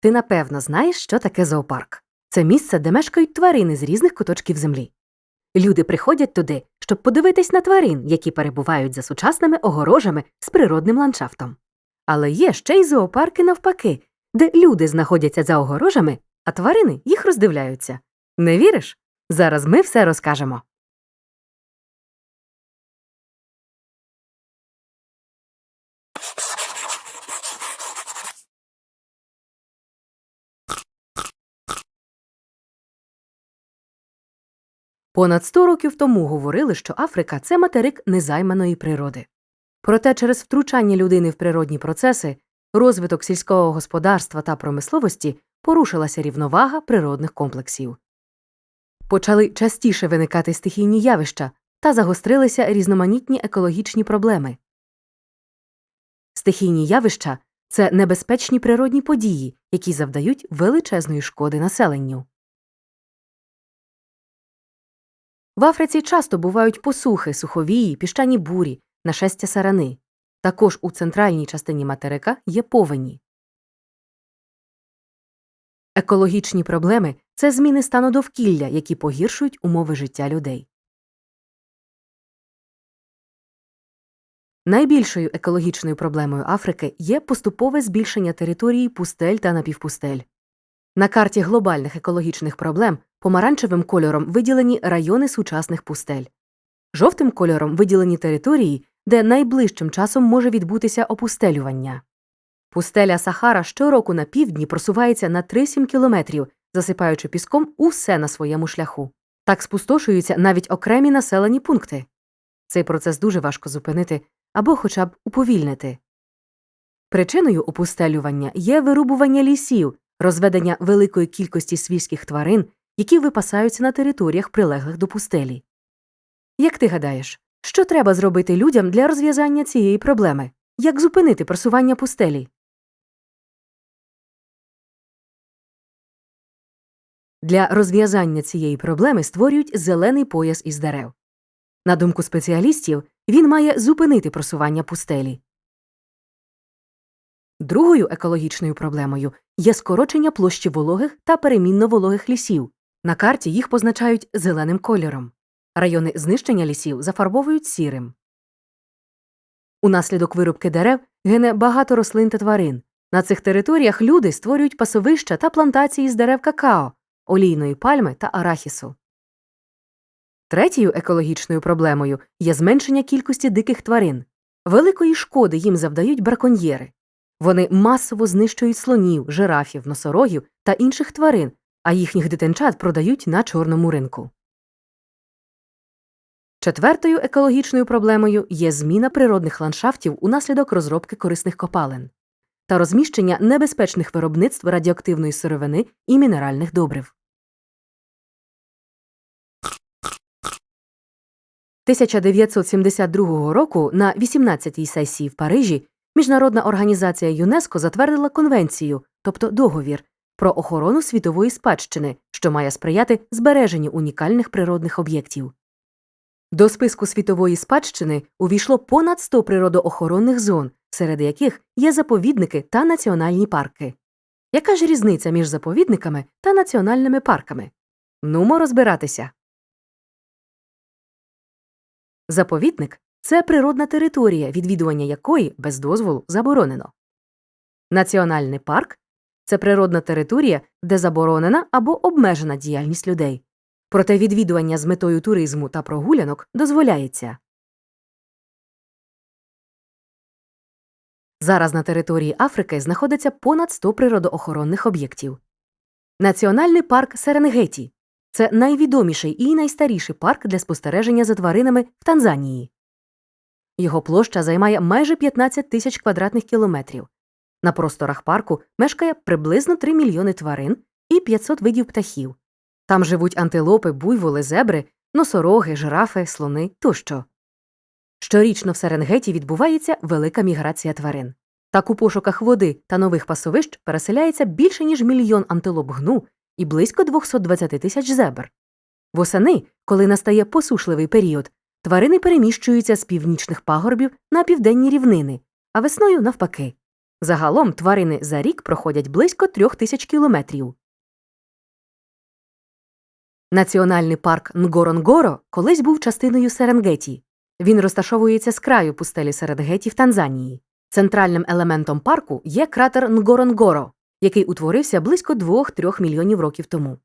Ти напевно знаєш, що таке зоопарк. Це місце, де мешкають тварини з різних куточків землі. Люди приходять туди, щоб подивитись на тварин, які перебувають за сучасними огорожами з природним ландшафтом. Але є ще й зоопарки навпаки, де люди знаходяться за огорожами, а тварини їх роздивляються. Не віриш? Зараз ми все розкажемо. Понад 100 років тому говорили, що Африка це материк незайманої природи. Проте через втручання людини в природні процеси, розвиток сільського господарства та промисловості порушилася рівновага природних комплексів. Почали частіше виникати стихійні явища та загострилися різноманітні екологічні проблеми. Стихійні явища це небезпечні природні події, які завдають величезної шкоди населенню. В Африці часто бувають посухи, суховії, піщані бурі, нашестя сарани. Також у центральній частині материка є повені. Екологічні проблеми це зміни стану довкілля, які погіршують умови життя людей. Найбільшою екологічною проблемою Африки є поступове збільшення території пустель та напівпустель. На карті глобальних екологічних проблем помаранчевим кольором виділені райони сучасних пустель. Жовтим кольором виділені території, де найближчим часом може відбутися опустелювання. Пустеля Сахара щороку на півдні просувається на 3-7 кілометрів, засипаючи піском усе на своєму шляху. Так спустошуються навіть окремі населені пункти. Цей процес дуже важко зупинити або хоча б уповільнити. Причиною опустелювання є вирубування лісів, розведення великої кількості свійських тварин, які випасаються на територіях, прилеглих до пустелі. Як ти гадаєш, що треба зробити людям для розв'язання цієї проблеми? Як зупинити просування пустелі? Для розв'язання цієї проблеми створюють зелений пояс із дерев. На думку спеціалістів, він має зупинити просування пустелі. Другою екологічною проблемою є скорочення площі вологих та перемінно вологих лісів. На карті їх позначають зеленим кольором. Райони знищення лісів зафарбовують сірим. Унаслідок вирубки дерев гине багато рослин та тварин. На цих територіях люди створюють пасовища та плантації з дерев какао, олійної пальми та арахісу. Третьою екологічною проблемою є зменшення кількості диких тварин. Великої шкоди їм завдають браконьєри. Вони масово знищують слонів, жирафів, носорогів та інших тварин, а їхніх дитинчат продають на чорному ринку. Четвертою екологічною проблемою є зміна природних ландшафтів унаслідок розробки корисних копалин та розміщення небезпечних виробництв радіоактивної сировини і мінеральних добрив. 1972 року на 18-й сесії в Парижі Міжнародна організація ЮНЕСКО затвердила конвенцію, тобто договір, про охорону світової спадщини, що має сприяти збереженню унікальних природних об'єктів. До списку світової спадщини увійшло понад 100 природоохоронних зон, серед яких є заповідники та національні парки. Яка ж різниця між заповідниками та національними парками? Нумо розбиратися. Заповідник це природна територія, відвідування якої без дозволу заборонено. Національний парк це природна територія, де заборонена або обмежена діяльність людей. Проте відвідування з метою туризму та прогулянок дозволяється. Зараз на території Африки знаходиться понад 100 природоохоронних об'єктів. Національний парк Серенгеті це найвідоміший і найстаріший парк для спостереження за тваринами в Танзанії. Його площа займає майже 15 тисяч квадратних кілометрів. На просторах парку мешкає приблизно 3 мільйони тварин і 500 видів птахів. Там живуть антилопи, буйволи, зебри, носороги, жирафи, слони тощо. Щорічно в Серенгеті відбувається велика міграція тварин. Так у пошуках води та нових пасовищ переселяється більше ніж мільйон антилоп гну і близько 220 тисяч зебр. Восени, коли настає посушливий період, тварини переміщуються з північних пагорбів на південні рівнини, а весною навпаки. Загалом тварини за рік проходять близько трьох тисяч кілометрів. Національний парк Нгоронгоро колись був частиною Серенгеті. Він розташовується з краю пустелі Серенгеті в Танзанії. Центральним елементом парку є кратер Нгоронгоро, який утворився близько 2-3 мільйонів років тому.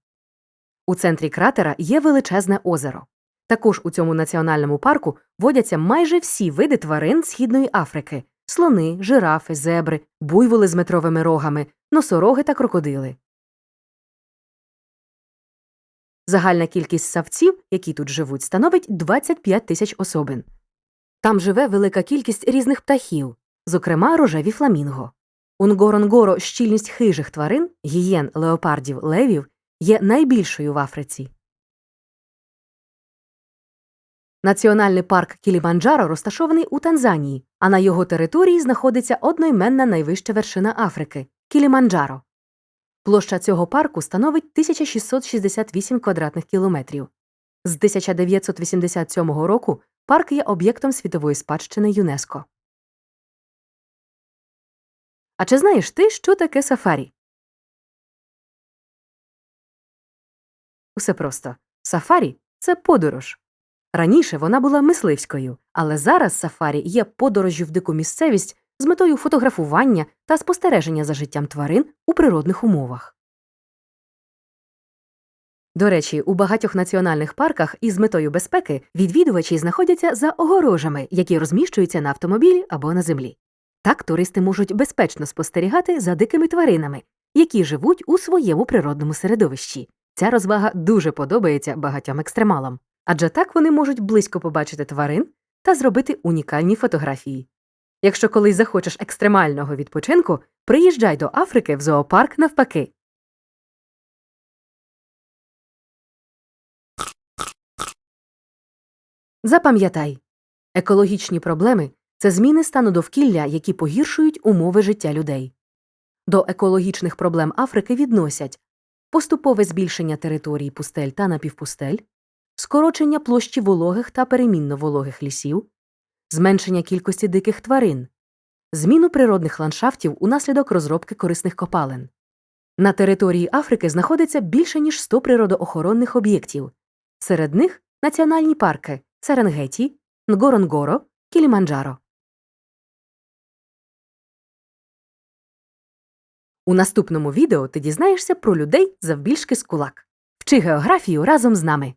У центрі кратера є величезне озеро. Також у цьому національному парку водяться майже всі види тварин Східної Африки: слони, жирафи, зебри, буйволи з метровими рогами, носороги та крокодили. Загальна кількість савців, які тут живуть, становить 25 тисяч особин. Там живе велика кількість різних птахів, зокрема рожеві фламінго. У Нгоронгоро щільність хижих тварин, гієн, леопардів, левів є найбільшою в Африці. Національний парк Кіліманджаро розташований у Танзанії, а на його території знаходиться одноіменна найвища вершина Африки Кіліманджаро. Площа цього парку становить 1668 квадратних кілометрів. З 1987 року парк є об'єктом світової спадщини ЮНЕСКО. А чи знаєш ти, що таке сафарі? Усе просто. Сафарі це подорож. Раніше вона була мисливською, але зараз сафарі є подорожжю в дику місцевість з метою фотографування та спостереження за життям тварин у природних умовах. До речі, у багатьох національних парках із метою безпеки відвідувачі знаходяться за огорожами, які розміщуються на автомобілі або на землі. Так туристи можуть безпечно спостерігати за дикими тваринами, які живуть у своєму природному середовищі. Ця розвага дуже подобається багатьом екстремалам, адже так вони можуть близько побачити тварин та зробити унікальні фотографії. Якщо колись захочеш екстремального відпочинку, приїжджай до Африки в зоопарк навпаки. Запам'ятай, екологічні проблеми це зміни стану довкілля, які погіршують умови життя людей. До екологічних проблем Африки відносять поступове збільшення території пустель та напівпустель, скорочення площі вологих та перемінно вологих лісів, зменшення кількості диких тварин, зміну природних ландшафтів унаслідок розробки корисних копалин. На території Африки знаходиться більше ніж 100 природоохоронних об'єктів. Серед них національні парки Серенгеті, Нгоронгоро, Кіліманджаро. У наступному відео ти дізнаєшся про людей завбільшки з кулак. Вчи географію разом з нами.